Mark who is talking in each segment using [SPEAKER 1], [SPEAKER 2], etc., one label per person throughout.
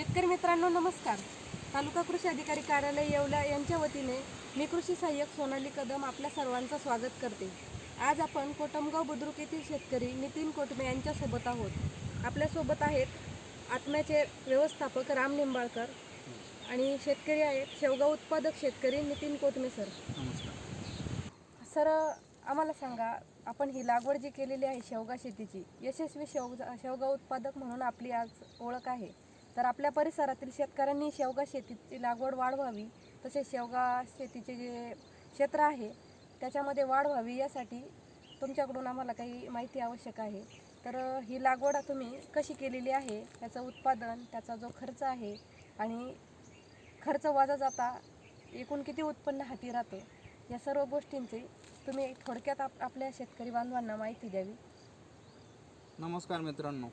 [SPEAKER 1] शेतकरी मित्रांनो नमस्कार. तालुका कृषी अधिकारी कार्यालय येवला यांच्या वतीने मी कृषी सहाय्यक सोनाली कदम आपल्या सर्वांचं स्वागत करते. आज आपण कोटमगाव बुद्रुक येथील शेतकरी नितीन कोटमे यांच्यासोबत आहोत. आपल्यासोबत आहेत आत्म्याचे व्यवस्थापक राम निंबाळकर आणि शेतकरी आहेत शेवगाव उत्पादक शेतकरी नितीन कोटमे सर.
[SPEAKER 2] नमस्कार.
[SPEAKER 1] सर आम्हाला सांगा आपण ही लागवड जी केलेली आहे शेवगा शेतीची यशस्वी शेवगा शेवगा उत्पादक म्हणून आपली आज ओळख आहे. तर आपल्या परिसरातील शेतकऱ्यांनी शेवगा शेतीची लागवड वाढवावी तसेच शेवगा शेतीचे जे क्षेत्र आहे त्याच्यामध्ये वाढ व्हावी यासाठी तुमच्याकडून आम्हाला काही माहिती आवश्यक आहे. तर ही लागवड तुम्ही कशी केलेली आहे त्याचं उत्पादन त्याचा जो खर्च आहे आणि खर्च वाजा जाता एकूण किती उत्पन्न हाती राहतं या सर्व गोष्टींची तुम्ही थोडक्यात आप आपल्या शेतकरी बांधवांना माहिती द्यावी.
[SPEAKER 2] नमस्कार मित्रांनो.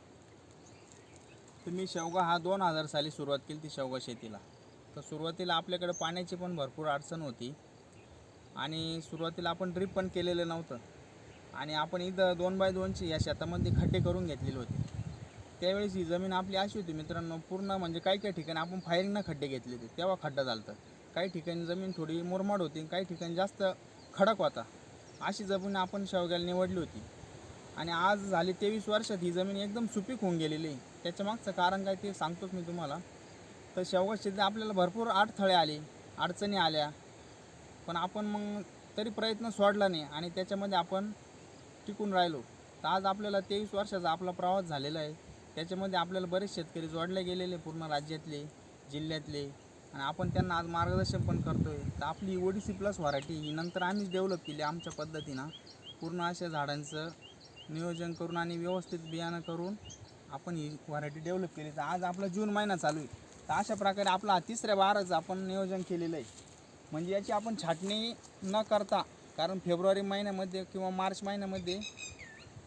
[SPEAKER 2] तुम्ही शेवगा हा दोन हजार साली सुरुवात केली ती शेवगा शेतीला. तर सुरुवातीला आपल्याकडे पाण्याची पण भरपूर अडचण होती. आणि सुरुवातीला आपण ड्रीप पण केलेलं नव्हतं. आणि आपण इथं दोन बाय दोनची या शेतामध्ये खड्डे करून घेतलेले होते. त्यावेळेस ही जमीन आपली अशी होती मित्रांनो पूर्ण म्हणजे काही काही ठिकाणी आपण फायरिंगनं खड्डे घेतले होते. तेव्हा खड्डा झाला काही ठिकाणी जमीन थोडी मुरमाड होती काही ठिकाणी जास्त खडक होता. अशी जमीन आपण शेवग्याला निवडली होती. आणि आज झाली तेवीस वर्षात ही जमीन एकदम सुपीक होऊन गेलेली आहे. त्याच्या मागचं कारण काय ते सांगतोच मी तुम्हाला. तर शेवगा शेतीत आपल्याला भरपूर अडथळे आले अडचणी आल्या. पण आपण मग तरी प्रयत्न सोडला नाही आणि त्याच्यामध्ये आपण टिकून राहिलो. तर आज आपल्याला तेवीस वर्षाचा आपला प्रवास झालेला आहे. त्याच्यामध्ये आपल्याला बरेच शेतकरी जोडले गेलेले पूर्ण राज्यातले जिल्ह्यातले. आणि आपण त्यांना आज मार्गदर्शन पण करतो आहे तर आपली ओडीसी प्लस व्हरायटी ही नंतर आम्हीच डेव्हलप केली आमच्या पद्धतीनं. पूर्ण अशा झाडांचं नियोजन करून आणि व्यवस्थित बियाणं करून आपण ही व्हरायटी डेव्हलप केली. तर आज आपला जून महिना चालू आहे. तर अशा प्रकारे आपला हा तिसऱ्या बाराचं आपण नियोजन केलेलं आहे. म्हणजे याची आपण छाटणी न करता कारण फेब्रुवारी महिन्यामध्ये किंवा मार्च महिन्यामध्ये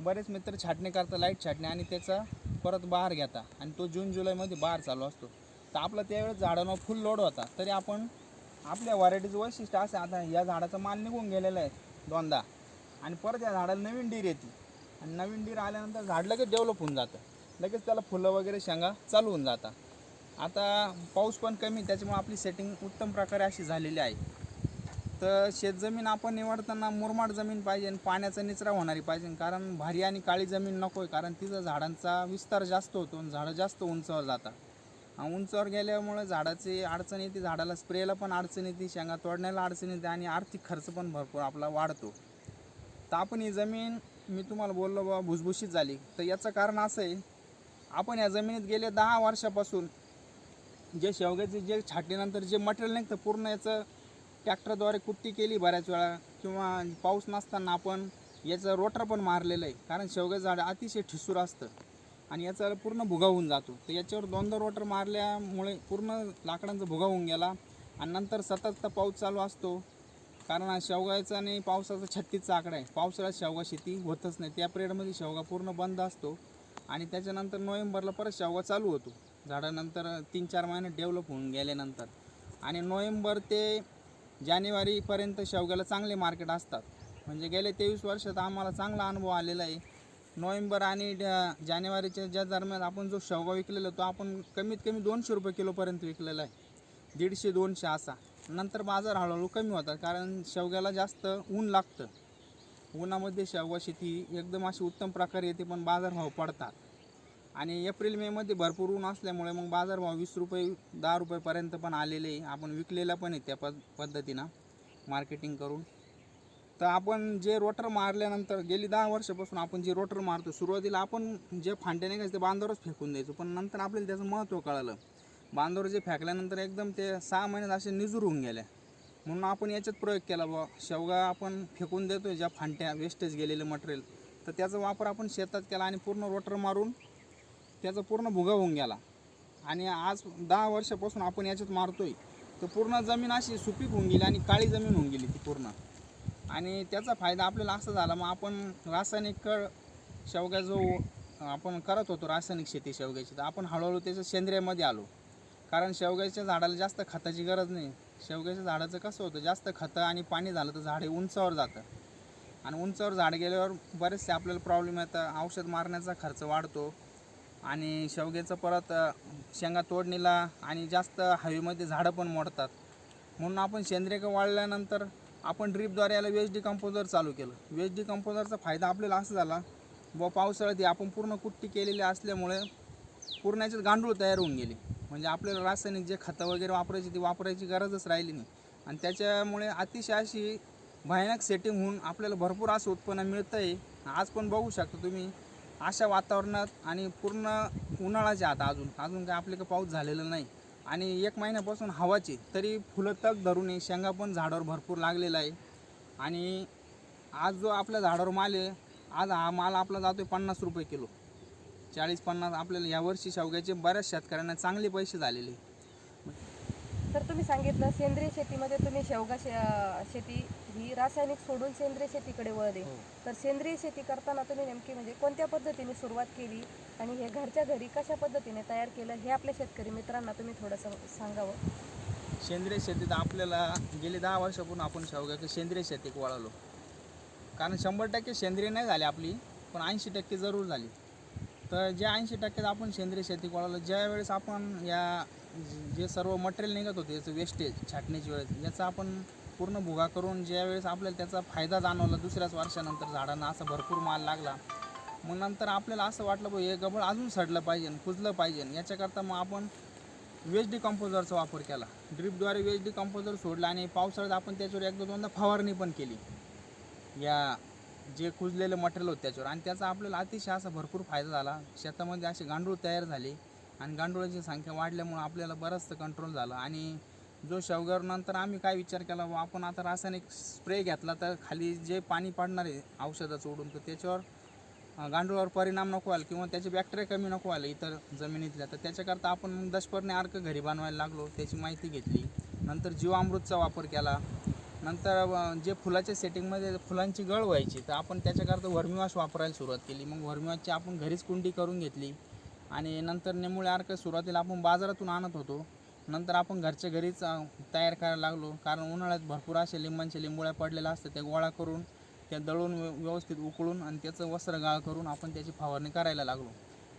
[SPEAKER 2] बरेच मित्र छाटणी करता लाइट छाटणी आणि त्याचा परत बहार घेता. आणि तो जून जुलैमध्ये बहार चालू असतो. तर आपला त्यावेळेस झाडांवर फुल लोड होता. तरी आपण आपल्या व्हरायटीचं वैशिष्ट्य असं आता या झाडाचा माल निघून गेलेला आहे दोनदा. आणि परत या झाडाला नवीन डीर येते. आणि नवीन डीर आल्यानंतर झाड लगेच डेव्हलप होऊन जातं. लगेच त्याला फुलं वगैरे शेंगा चालू होऊन जातात. आता पाऊस पण कमी त्याच्यामुळे आपली सेटिंग उत्तम प्रकारे अशी झालेली आहे. तर शेतजमीन आपण निवडताना मुरमाड जमीन पाहिजे आणि पाण्याचा निचरा होणारी पाहिजे. कारण भारी आणि काळी जमीन नको आहे कारण तिचा झाडांचा विस्तार जास्त होतो आणि झाडं जास्त उंचावर जातात. उंचावर गेल्यामुळे झाडाची अडचण येते झाडाला स्प्रेला पण अडचण येते शेंगा तोडण्याला अडचण येते आणि आर्थिक खर्च पण भरपूर आपला वाढतो. तर आपण ही जमीन मी तुम्हाला बोललो बाबा भुसभुशीत झाली. तर याचं कारण असं आहे आपण या जमिनीत गेले दहा वर्षापासून जे शेवग्याचे जे छाटणीनंतर जे मटेरियल निघतं पूर्ण याचं ट्रॅक्टरद्वारे कुट्टी केली बऱ्याच वेळा किंवा पाऊस नसताना आपण याचं रोटर पण मारलेलं आहे कारण शेवग्याचं झाड अतिशय ठिसूर असतं आणि याचा पूर्ण भुगा होऊन जातो. तर याच्यावर दोनदा रोटर मारल्यामुळे पूर्ण लाकडांचा भुगा होऊन गेला आणि नंतर सतत पाऊस चालू असतो कारण हा शेवगाचा आणि पावसाचा छत्तीसचा आकडा आहे. पावसाळ्यात शेवगा शेती होतच नाही. त्या पिरियडमध्ये शेवगा पूर्ण बंद असतो. आणि त्याच्यानंतर नोव्हेंबरला परत शेवगा चालू होतो. झाडानंतर तीन चार महिने डेव्हलप होऊन गेल्यानंतर. आणि नोव्हेंबर ते जानेवारीपर्यंत शेवग्याला चांगले मार्केट असतात. म्हणजे गेले तेवीस वर्षात आम्हाला चांगला अनुभव आलेला आहे. नोव्हेंबर आणि ड- जानेवारीच्या ज्या दरम्यान आपण जो शेवगा विकलेला तो आपण कमीत कमी दोनशे रुपये किलोपर्यंत विकलेला आहे. दीडशे दोनशे असा. नंतर बाजार हळूहळू कमी होतात कारण शेवग्याला जास्त ऊन लागतं. उन्हामध्ये शेवगा शेती एकदम अशी उत्तम प्रकारे येते पण बाजारभाव पडतात आणि एप्रिल मेमध्ये भरपूर ऊन असल्यामुळे मग बाजारभाव वीस रुपये दहा रुपयेपर्यंत पण आलेले आहे. आपण विकलेला पण आहे त्या पद पद्धतीनं मार्केटिंग करून. तर आपण जे रोटर मारल्यानंतर गेली दहा वर्षापासून आपण जे रोटर मारतो सुरुवातीला आपण जे फांटे घ्यायचं ते बांधावरच फेकून द्यायचो पण नंतर आपल्याला त्याचं महत्त्व कळालं. बांधावर जे फेकल्यानंतर एकदम ते सहा महिन्यात असे निजूर होऊन गेले म्हणून आपण याच्यात प्रयोग केला बा शेवगा आपण फेकून देतो ज्या फांट्या वेस्टेज गेलेलं मटेरियल तर त्याचा वापर आपण शेतात केला आणि पूर्ण रोटर मारून त्याचा पूर्ण भुगा होऊन गेला. आणि आज दहा वर्षापासून आपण याच्यात मारतोय. तर पूर्ण जमीन अशी सुपीक होऊन गेली आणि काळी जमीन होऊन गेली ती पूर्ण. आणि त्याचा फायदा आपल्याला असा झाला मग आपण रासायनिक कळ शेवगा जो आपण करत होतो रासायनिक शेती शेवग्याची तर आपण हळूहळू त्याच्या सेंद्रियामध्ये आलो. कारण शेवग्याच्या झाडाला जास्त खताची गरज नाही. शेवग्याच्या झाडाचं कसं होतं जास्त खतं आणि पाणी झालं तर झाड हे उंचावर जातं. आणि उंचावर झाड गेल्यावर बरेचसे आपल्याला प्रॉब्लेम येतात औषध मारण्याचा खर्च वाढतो. आणि शेवग्याचं परत शेंगा तोडणीला आणि जास्त हवेमध्ये झाडं पण मोडतात. म्हणून आपण सेंद्रिय वाढल्यानंतर आपण ड्रीपद्वारे याला वेज डिकम्पोजर चालू केलं. वेज डिकम्पोजरचा फायदा आपल्याला असा झाला व पावसाळ्यात आपण पूर्ण कुट्टी केलेली असल्यामुळे पूर्ण गांडूळ तयार होऊन गेली. म्हणजे आपल्याला रासायनिक जे खतं वगैरे वापरायची ती वापरायची गरजच राहिली नाही. आणि त्याच्यामुळे अतिशय अशी भयानक सेटिंग होऊन आपल्याला भरपूर असं उत्पन्न मिळतं आहे आज पण बघू शकता तुम्ही अशा वातावरणात आणि पूर्ण उन्हाळाचे आता अजून अजून काय आपल्याकडे पाऊस झालेला नाही. आणि एक महिन्यापासून हवाची तरी फुलं तग धरून आहे शेंगा पण झाडावर भरपूर लागलेला आहे. आणि आज जो आपल्या झाडावर माल आहे आज हा माल आपला जातो आहे पन्नास रुपये किलो. चाळीस पन्नास आपल्याला यावर्षी शेवग्याचे बऱ्याच शेतकऱ्यांना चांगले पैसे झालेले.
[SPEAKER 1] तर तुम्ही सांगितलं सेंद्रिय शेतीमध्ये तुम्ही शेवगा शे शेती ही रासायनिक सोडून सेंद्रिय शेतीकडे वळले.
[SPEAKER 2] हो.
[SPEAKER 1] तर सेंद्रिय शेती करताना तुम्ही नेमकी म्हणजे कोणत्या पद्धतीने सुरुवात केली आणि हे घरच्या घरी कशा पद्धतीने तयार केलं हे आपल्या शेतकरी मित्रांना तुम्ही थोडंसं सांगावं?
[SPEAKER 2] सेंद्रिय शेतीत आपल्याला गेले दहा वर्षापूर्वी आपण शेवग्याचं सेंद्रिय शेतीत वळालो. कारण शंभर टक्के सेंद्रिय नाही झाली आपली पण ऐंशी टक्के जरूर झाली. तर ज्या ऐंशी टक्क्यात आपण सेंद्रिय शेती कोळाला ज्या वेळेस आपण या जे सर्व मटेरियल निघत होते याचं वेस्टेज छाटण्याची वेळेस याचा आपण पूर्ण भुगा करून ज्यावेळेस आपल्याला त्याचा फायदा जाणवला दुसऱ्याच वर्षानंतर झाडांना असा भरपूर माल लागला. मग नंतर आपल्याला असं वाटलं बा हे गबळ अजून सडलं पाहिजे कुजलं पाहिजे याच्याकरता मग आपण वेज डिकम्पोजरचा वापर केला. ड्रिपद्वारे वेज डिकम्पोजर सोडला आणि पावसाळ्यात आपण त्याच्यावर एकदा दोनदा फवारणी पण केली. या जे कुजलेलं मटेरियल होतं त्याच्यावर. आणि त्याचा आपल्याला अतिशय असा भरपूर फायदा झाला. शेतामध्ये असे गांडूळ तयार झाले. आणि गांडुळाची संख्या वाढल्यामुळं आपल्याला बरंचसं कंट्रोल झालं. आणि जो शेवग्यावर आम्ही काय विचार केला व आपण आता रासायनिक स्प्रे घेतला तर खाली जे पाणी पडणार आहे औषधं सोडून तर त्याच्यावर गांडूळावर परिणाम नको व्हायला किंवा त्याचे बॅक्टेरिया कमी नको व्हायला इतर जमिनीतल्या. तर त्याच्याकरता आपण मग दशपर्णी अर्क घरी बनवायला लागलो त्याची माहिती घेतली. नंतर जीवामृतचा वापर केला. नंतर जे फुलाच्या सेटिंगमध्ये फुलांची गळ व्हायची तर आपण त्याच्याकरता वर्मीवाश वापरायला सुरुवात केली. मग व्हर्मीवॉशची आपण घरीच कुंडी करून घेतली आणि नंतर नेमुळे अर्क सुरुवातीला आपण बाजारातून आणत होतो. नंतर आपण घरच्या घरीच तयार करायला लागलो. कारण उन्हाळ्यात भरपूर असे लिंबांच्या लिंबोळ्या पडलेल्या असतात त्या गोळा करून त्या दळून व्यवस्थित उकळून आणि त्याचं वस्त्र गाळ करून आपण त्याची फवारणी करायला लागलो.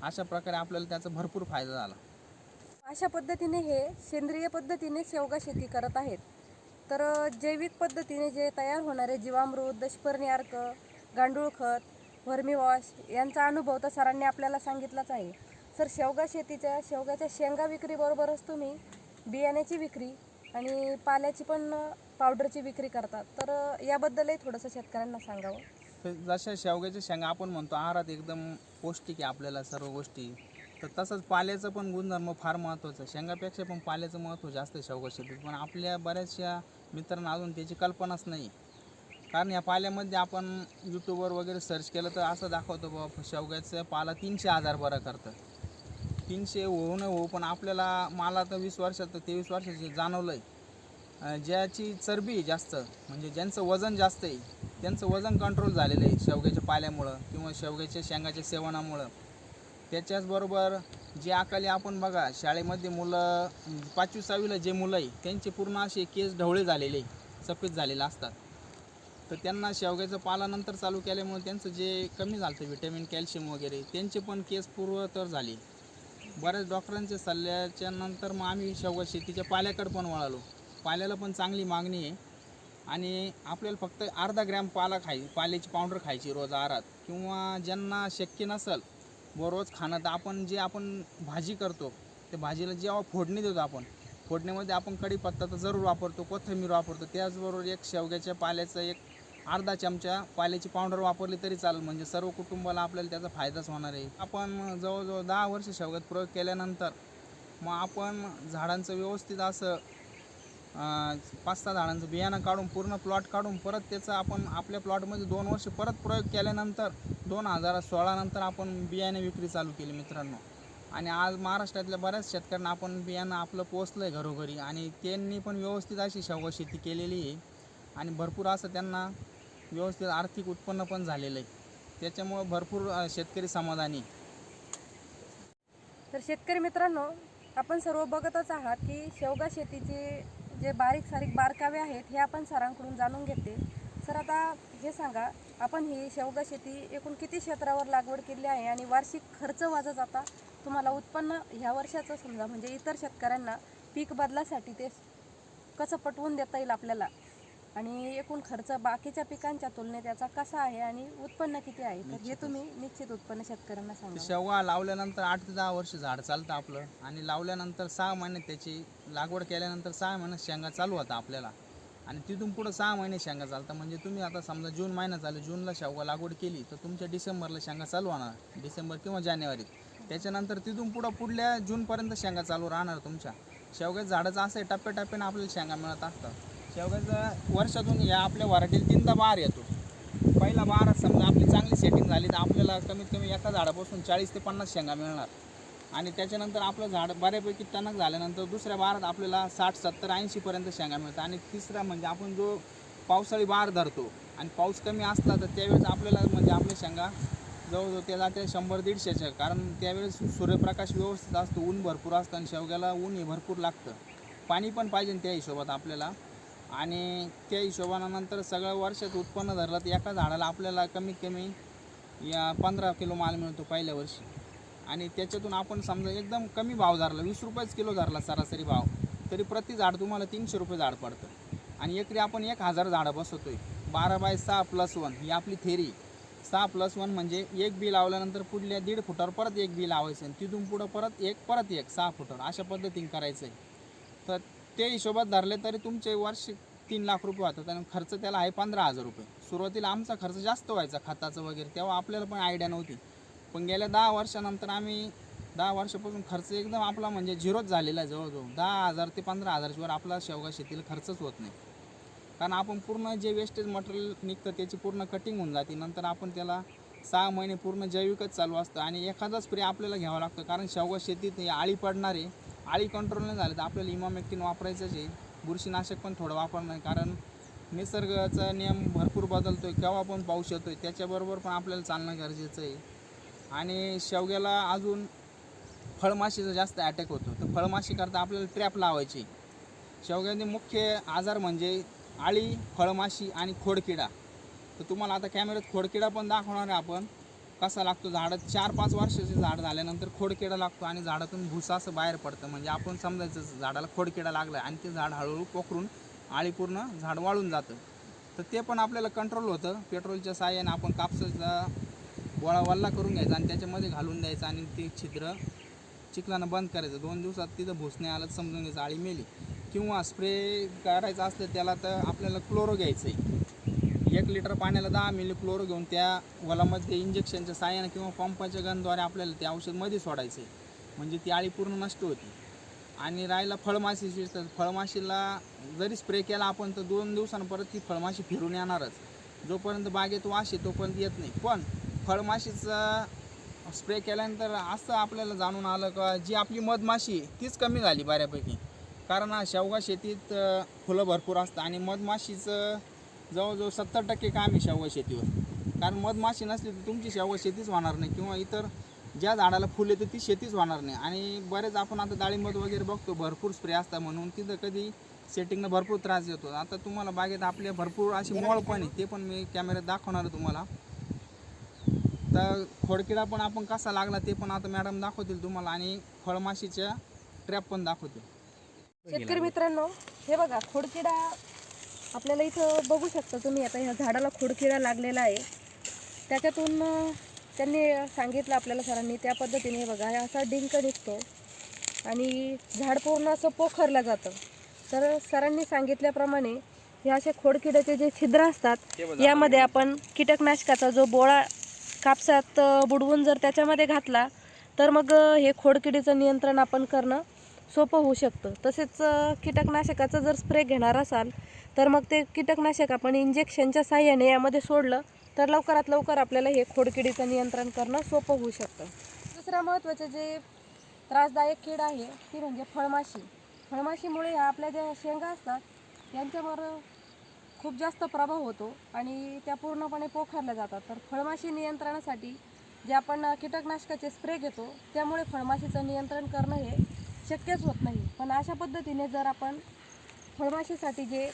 [SPEAKER 2] अशा प्रकारे आपल्याला त्याचा भरपूर फायदा झाला.
[SPEAKER 1] अशा पद्धतीने हे सेंद्रिय पद्धतीने शेवगा शेती करत आहेत. तर जैविक पद्धतीने जे तयार होणारे जीवामृत दशपर्णी अर्क गांडूळ खत व्हर्मी वॉश यांचा अनुभव तर सरांनी आपल्याला सांगितलाच आहे. सर शेवगा शेतीच्या शेवगाच्या शेंगा विक्रीबरोबरच तुम्ही बियाण्याची विक्री आणि पाल्याची पण पावडरची विक्री करतात. तर याबद्दलही थोडंसं शेतकऱ्यांना सांगावं.
[SPEAKER 2] जशा शेवग्याच्या शेंगा आपण म्हणतो आहारात एकदम पौष्टिक आहे आपल्याला सर्व गोष्टी. तर तसंच पाल्याचं पण गुणधर्म फार महत्त्वाचं आहे. शेंगापेक्षा पण पाल्याचं महत्त्व जास्त आहे शेवगा शेतीत. पण आपल्या बऱ्याचशा मित्रांना अजून त्याची कल्पनाच नाही. कारण या पाल्यामध्ये आपण यूट्यूबवर वगैरे सर्च केलं तर असं दाखवतो बाबा शेवग्याचं पाला तीनशे हजार बरं करतं. तीनशे होऊ न होऊ पण आपल्याला मला तर वीस वर्षात तेवीस वर्षाचे जाणवलं आहे ज्याची चरबी जास्त म्हणजे ज्यांचं वजन जास्त आहे त्यांचं वजन कंट्रोल झालेलं आहे शेवग्याच्या पाल्यामुळं किंवा शेवग्याच्या शेंगाच्या सेवनामुळं. त्याच्याचबरोबर जे अकाली आपण बघा शाळेमध्ये मुलं पाचवी सहावीला जे मुलं आहे त्यांचे पूर्ण असे केस ढवळे झालेले आहे, सफेद झालेले असतात. तर त्यांना शेवग्याचं पालानंतर चालू केल्यामुळे त्यांचं जे कमी झालं विटॅमिन कॅल्शियम वगैरे त्यांचे पण केस पूर्वतर झाले. बऱ्याच डॉक्टरांच्या सल्ल्याच्या नंतर मग आम्ही शेवगा शेतीच्या पाल्याकडे पण वळालो. पाल्याला पण चांगली मागणी आहे. आणि आपल्याला फक्त अर्धा ग्रॅम पाला खाय पाल्याची पावडर खायची रोज आहारात. किंवा ज्यांना शक्य नसेल बरोबरच खाणं. तर आपण जे आपण भाजी करतो ते भाजीला जेव्हा फोडणी देतो आपण फोडणीमध्ये आपण कढीपत्ता तर जरूर वापरतो कोथिंबीर वापरतो. त्याचबरोबर एक शेवग्याच्या पाल्याचं एक अर्धा चमचा पाल्याची पावडर वापरली तरी चालेल. म्हणजे सर्व कुटुंबाला आपल्याला त्याचा फायदाच होणार आहे. आपण जवळजवळ दहा वर्ष शेवग्यात प्रयोग केल्यानंतर मग आपण झाडांचं व्यवस्थित असं पाच सहा झाडांचं बियाणं काढून पूर्ण प्लॉट काढून परत त्याचं आपण आपल्या प्लॉटमध्ये दोन वर्ष परत प्रयोग केल्यानंतर दोन हजार सोळानंतर आपण बियाणे विक्री चालू केली मित्रांनो. आणि आज महाराष्ट्रातल्या बऱ्याच शेतकऱ्यांना आपण बियाणं आपलं पोचलं आहे घरोघरी आणि त्यांनी पण व्यवस्थित अशी शेवगा शेती केलेली आहे. आणि भरपूर असं त्यांना व्यवस्थित आर्थिक उत्पन्न पण झालेलं आहे. त्याच्यामुळं भरपूर शेतकरी समाधानी
[SPEAKER 1] तर शेतकरी मित्रांनो आपण सर्व बघतच आहात की शेवगा शेतीची जे बारीक सारीक बारकावे आहेत हे आपण सरांकडून जाणून घेतले सर आता हे सांगा आपण ही शेवगा शेती एकूण किती क्षेत्रावर लागवड केली आहे आणि वार्षिक खर्च वाजा जाता तुम्हाला उत्पन्न ह्या वर्षाचं समजा म्हणजे इतर शेतकऱ्यांना पीक बदलासाठी ते कसं पटवून देता येईल आपल्याला? आणि एकूण खर्च बाकीच्या पिकांच्या तुलनेत याचा कसा आहे आणि उत्पन्न किती आहे? तर हे तुम्ही निश्चित उत्पन्न शेतकऱ्यांना सांगा.
[SPEAKER 2] शेवगा लावल्यानंतर आठ ते दहा वर्ष झाड चालतं आपलं. आणि लावल्यानंतर सहा महिने त्याची लागवड केल्यानंतर सहा महिने शेंगा चालू होता आपल्याला. आणि तिथून पुढं सहा महिने शेंगा चालतं. म्हणजे तुम्ही आता समजा जून महिना झाला जूनला शेवगा लागवड केली तर तुमच्या डिसेंबरला शेंगा चालू होणार. डिसेंबर किंवा जानेवारीत. त्याच्यानंतर तिथून पुढं पुढल्या जूनपर्यंत शेंगा चालू राहणार तुमच्या. शेवग्याचं झाडाचं असं आहे टप्प्याटप्प्याने आपल्याला शेंगा मिळत असतात. शेवग्याचं वर्षातून या आपल्या वराठीला तीनदा बार येतो. पहिला बार समजा आपली चांगली सेटिंग झाली तर आपल्याला कमीत कमी एका झाडापासून चाळीस ते पन्नास शेंगा मिळणार. आणि त्याच्यानंतर आपलं झाड बऱ्यापैकी टणक झाल्यानंतर दुसऱ्या बारात आपल्याला साठ सत्तर ऐंशीपर्यंत शेंगा मिळतात. आणि तिसरा म्हणजे आपण जो पावसाळी बार धरतो आणि पाऊस कमी असला तर त्यावेळेस आपल्याला म्हणजे आपल्या शेंगा जवळजवळ त्या जाते शंभर दीडशेच्या कारण त्यावेळेस सूर्यप्रकाश व्यवस्थित असतो ऊन भरपूर असतं आणि शेवग्याला ऊन हे भरपूर लागतं. पाणी पण पाहिजे त्या हिशोबात आपल्याला. आणि त्या हिशोबानंतर सगळं वर्षात उत्पन्न धरलं तर एका झाडाला आपल्याला कमीत कमी या पंधरा किलो माल मिळतो पहिल्या वर्षी. आणि त्याच्यातून आपण समजा एकदम कमी भाव धरला वीस रुपयेच किलो धरला सरासरी भाव तरी प्रति झाड तुम्हाला तीनशे रुपये झाड पडतं. आणि एकरी आपण एक हजार झाडं बसवतोय. बारा बाय सहा प्लस वन ही आपली थेरी सहा प्लस वन म्हणजे एक बी लावल्यानंतर पुढल्या दीड फुटावर परत एक बी लावायचं आणि तिथून पुढं परत एक परत एक सहा फुटावर. अशा पद्धतीने करायचं आहे तर ते हिशोबात धरले तरी तुमचे वर्ष तीन लाख रुपये होतात आणि खर्च त्याला आहे पंधरा हजार रुपये. सुरुवातीला आमचा खर्च जास्त व्हायचा खताचं वगैरे तेव्हा आपल्याला पण आयडिया नव्हती. पण गेल्या दहा वर्षानंतर आम्ही दहा वर्षापासून खर्च एकदम आपला म्हणजे झिरोच झालेला आहे जवळजवळ. दहा हजार ते पंधरा हजारच्यावर आपला शेवगा शेतीला खर्चच होत नाही. कारण आपण पूर्ण जे वेस्टेज मटेरियल निघतं त्याची पूर्ण कटिंग होऊन जाते. नंतर आपण त्याला सहा महिने पूर्ण जैविकच चालू असतं आणि एखादा स्प्रे आपल्याला घ्यावा लागतं. कारण शेवगा शेतीत हे आळी पडणारे आळी कंट्रोल नाही झालं तर आपल्याला इमामेक्टिन वापरायचंच आहे. बुरशीनाशक पण थोडं वापरणं कारण निसर्गाचा नियम भरपूर बदलतो आहे केव्हा पण पाऊस येतो आहे त्याच्याबरोबर पण आपल्याला चालणं गरजेचं आहे. आणि शेवग्याला अजून फळमाशीचा जास्त अटॅक होतो. तर फळमाशीकरता आपल्याला ट्रॅप लावायची शेवग्याचे मुख्य आजार म्हणजे आळी फळमाशी आणि खोडकिडा. तर तुम्हाला आता कॅमेऱ्यात खोडकिडा पण दाखवणार आहे आपण. कसा लागतो झाडं? चार पाच वर्षाचे झाड झाल्यानंतर खोडकिडा लागतो आणि झाडातून भुसा असं बाहेर पडतं. म्हणजे आपण समजायचं झाडाला खोडकिडा लागला आणि ते झाड हळूहळू पोखरून आळी पूर्ण झाड वाळून जातं. तर ते पण आपल्याला कंट्रोल होतं. पेट्रोलच्या साह्याने आपण कापसाचा गोळा वल्ला करून घ्यायचा आणि त्याच्यामध्ये घालून द्यायचं आणि ते छिद्र चिखलानं बंद करायचं. दोन दिवसात तिथं भूस नाही आलं समजून घ्यायचं आळी मेली. किंवा स्प्रे करायचं असलं त्याला तर आपल्याला क्लोरो घ्यायचं आहे एक लिटर पाण्याला दहा मिली क्लोर घेऊन त्या वलामध्ये इंजेक्शनच्या साह्याने किंवा पंपाच्या गनद्वारे आपल्याला ते औषधमध्ये सोडायचं. आहे म्हणजे ती आळी पूर्ण नष्ट होती. आणि राहिला फळमाशीची तर फळमाशीला जरी स्प्रे केला आपण तर दोन दिवसांनी परत ती फळमाशी फिरून येणारच. जोपर्यंत बागेत वास आहे तोपर्यंत येत नाही. पण फळमाशीचा स्प्रे केल्यानंतर असं आपल्याला जाणून आलं का जी आपली मधमाशी तीच कमी झाली बऱ्यापैकी. कारण शेवगा शेतीत फुलं भरपूर असतात आणि मधमाशीचं जवळजवळ सत्तर टक्के काम आहे शेवगा शेतीवर. कारण मधमाशी नसली तर तुमची शेवगा शेतीच होणार नाही किंवा इतर ज्या झाडाला फुल येते ती शेतीच होणार नाही. आणि बरेच आपण आता डाळिंबत वगैरे बघतो भरपूर स्प्रे असतात म्हणून तिथं कधी सेटिंगनं भरपूर त्रास येतो आता तुम्हाला बागेत आपल्या भरपूर अशी मोळ पण आहे ते पण मी कॅमेऱ्यात दाखवणार आहे तुम्हाला. तर खोडकिडा पण आपण कसा लागला ते पण आता मॅडम दाखवतील तुम्हाला आणि फळमाशीच्या ट्रॅप पण दाखवतील.
[SPEAKER 1] शेतकरी मित्रांनो हे बघा खोडकिडा आपल्याला इथं बघू शकता तुम्ही आता ह्या झाडाला खोडकिडा लागलेला आहे. त्याच्यातून त्यांनी सांगितलं आपल्याला सरांनी त्या पद्धतीने हे बघा हे असा डिंक निघतो आणि झाड पूर्ण असं पोखरलं जातं. तर सरांनी सांगितल्याप्रमाणे हे असे खोडकिड्याचे जे छिद्र असतात यामध्ये आपण कीटकनाशकाचा जो बोळा कापसात बुडवून जर त्याच्यामध्ये घातला तर मग हे खोडकिडीचं नियंत्रण आपण करणं सोपं होऊ शकतं. तसेच कीटकनाशकाचं जर स्प्रे घेणार असाल तर मग ते कीटकनाशक आपण इंजेक्शनच्या साह्याने यामध्ये सोडलं तर लवकरात लवकर आपल्याला हे खोडकिडीचं नियंत्रण करणं सोपं होऊ शकतं. दुसरा महत्त्वाचं जे त्रासदायक कीड आहे ती म्हणजे फळमाशी. फळमाशीमुळे ह्या आपल्या ज्या शेंगा असतात यांच्यावर खूप जास्त प्रभाव होतो आणि त्या पूर्णपणे पोखरल्या जातात. तर फळमाशी नियंत्रणासाठी जे आपण कीटकनाशकाचे स्प्रे घेतो त्यामुळे फळमाशीचं नियंत्रण करणं हे शक्यच होत नाही. पण अशा पद्धतीने जर आपण फळमाशीसाठी जे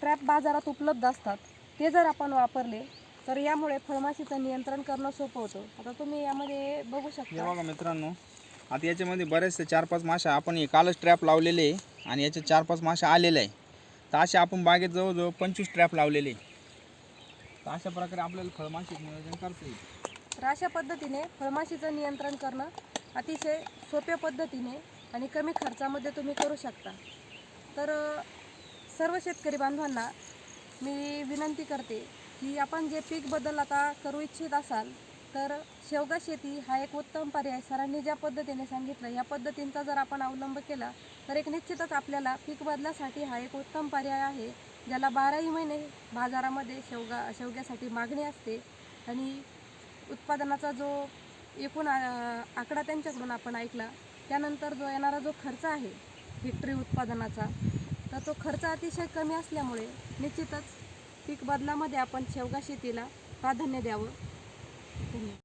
[SPEAKER 1] ट्रॅप बाजारात उपलब्ध असतात ते जर आपण वापरले तर यामुळे फळमाशीचं नियंत्रण करणं सोपं होतं. आता तुम्ही यामध्ये बघू
[SPEAKER 2] हे
[SPEAKER 1] शकता
[SPEAKER 2] बघा मित्रांनो आता याच्यामध्ये बरेचसे चार पाच माशा आपण हे कालच ट्रॅप लावलेले आहे आणि याचे चार पाच माशा आलेल्या आहे. तर असे आपण बागेत जवळजवळ पंचवीस ट्रॅप लावलेले आहे. तर अशा प्रकारे आपल्याला फळमाशीचं नियोजन करता येईल.
[SPEAKER 1] तर अशा पद्धतीने फळमाशीचं नियंत्रण करणं अतिशय सोप्या पद्धतीने आणि कमी खर्चामध्ये तुम्ही करू शकता. तर सर्व शेतकरी बांधवांना मी विनंती करते की आपण जे पीक बदल आता करू इच्छित असाल तर शेवगा शेती हा एक उत्तम पर्याय सरांनी ज्या पद्धतीने सांगितलं या पद्धतींचा जर आपण अवलंब केला तर एक निश्चितच आपल्याला पीक बदलासाठी हा एक उत्तम पर्याय आहे ज्याला बाराही महिने बाजारामध्ये शेवगा शेवग्यासाठी मागणी असते आणि उत्पादनाचा जो एकूण आ- आकडा त्यांच्याकडून आपण ऐकला त्यानंतर जो येणारा जो खर्च आहे हेक्टरी उत्पादनाचा तर तो खर्च अतिशय कमी असल्यामुळे निश्चितच पीक बदलामध्ये आपण शेवगा शेतीला प्राधान्य द्यावं. धन्यवाद.